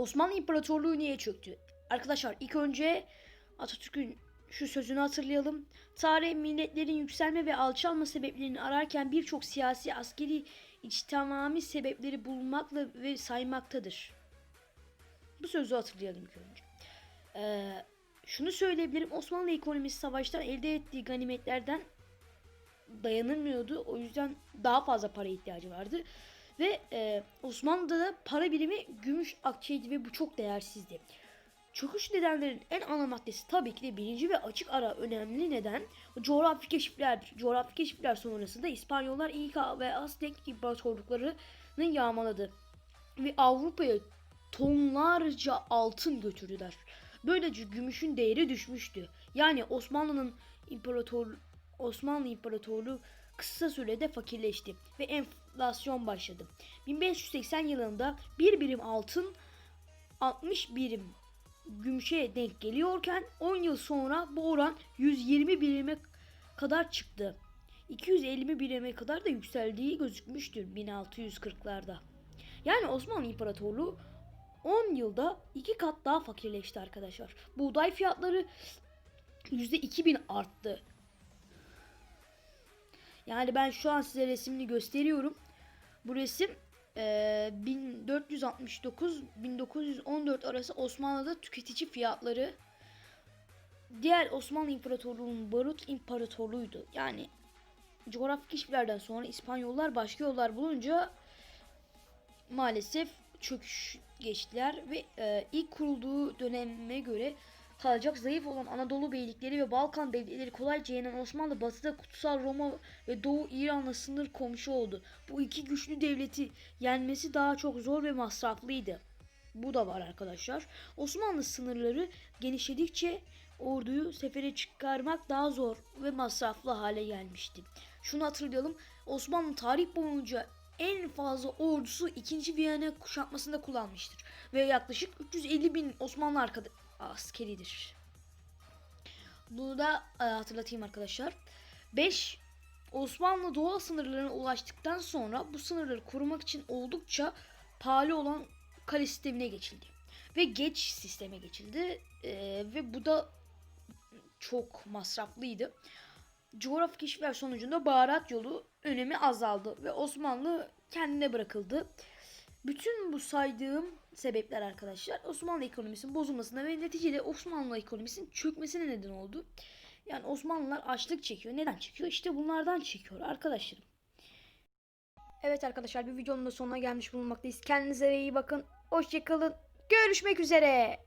Osmanlı İmparatorluğu niye çöktü? Arkadaşlar ilk önce Atatürk'ün şu sözünü hatırlayalım. Tarih milletlerin yükselme ve alçalma sebeplerini ararken birçok siyasi, askeri, içtimai sebepleri bulmakla ve saymaktadır. Bu sözü hatırlayalım ilk önce. Ee, şunu söyleyebilirim. Osmanlı ekonomisi savaştan elde ettiği ganimetlerden dayanılmıyordu. O yüzden daha fazla para ihtiyacı vardı. Ve e, Osmanlı'da da para birimi gümüş akçeydi ve bu çok değersizdi. Çöküş nedenlerinin en ana maddesi tabii ki de birinci ve açık ara önemli neden coğrafi keşiflerdir. Coğrafi keşifler sonrasında İspanyollar İnka ve Aztek imparatorluklarını yağmaladı. Ve Avrupa'ya tonlarca altın götürdüler. Böylece gümüşün değeri düşmüştü. Yani Osmanlı'nın imparator Osmanlı İmparatorluğu kısa sürede fakirleşti ve enflasyon başladı. 1580 yılında bir birim altın 60 birim gümüşe denk geliyorken 10 yıl sonra bu oran 120 birime kadar çıktı. 250 birime kadar da yükseldiği gözükmüştür 1640'larda. Yani Osmanlı İmparatorluğu 10 yılda iki kat daha fakirleşti arkadaşlar. Buğday fiyatları %2000 arttı. Yani ben şu an size resmini gösteriyorum. Bu resim eee, 1469-1914 arası Osmanlı'da tüketici fiyatları. Diğer Osmanlı İmparatorluğu'nun barut imparatorluğuydu. Yani coğrafi keşiflerden sonra İspanyollar başka yollar bulunca maalesef çöküş geçtiler ve e, ilk kurulduğu döneme göre kalacak zayıf olan Anadolu beylikleri ve Balkan devletleri kolayca yenen Osmanlı batıda Kutsal Roma ve Doğu İran'la sınır komşu oldu. Bu iki güçlü devleti yenmesi daha çok zor ve masraflıydı. Bu da var arkadaşlar. Osmanlı sınırları genişledikçe orduyu sefere çıkarmak daha zor ve masraflı hale gelmişti. Şunu hatırlayalım. Osmanlı tarih boyunca en fazla ordusu 2. Viyana kuşatmasında kullanmıştır. Ve yaklaşık 350 bin Osmanlı arkada askeridir. Bunu da e, hatırlatayım arkadaşlar. 5. Osmanlı doğal sınırlarına ulaştıktan sonra bu sınırları korumak için oldukça pahalı olan kale sistemine geçildi. Ve geç sisteme geçildi. E, ve bu da çok masraflıydı. Coğrafi keşifler sonucunda baharat yolu önemi azaldı ve Osmanlı kendine bırakıldı. Bütün bu saydığım sebepler arkadaşlar Osmanlı ekonomisinin bozulmasına ve neticede Osmanlı ekonomisinin çökmesine neden oldu. Yani Osmanlılar açlık çekiyor. Neden çekiyor? İşte bunlardan çekiyor arkadaşlarım. Evet arkadaşlar bir videonun da sonuna gelmiş bulunmaktayız. Kendinize iyi bakın. Hoşçakalın. Görüşmek üzere.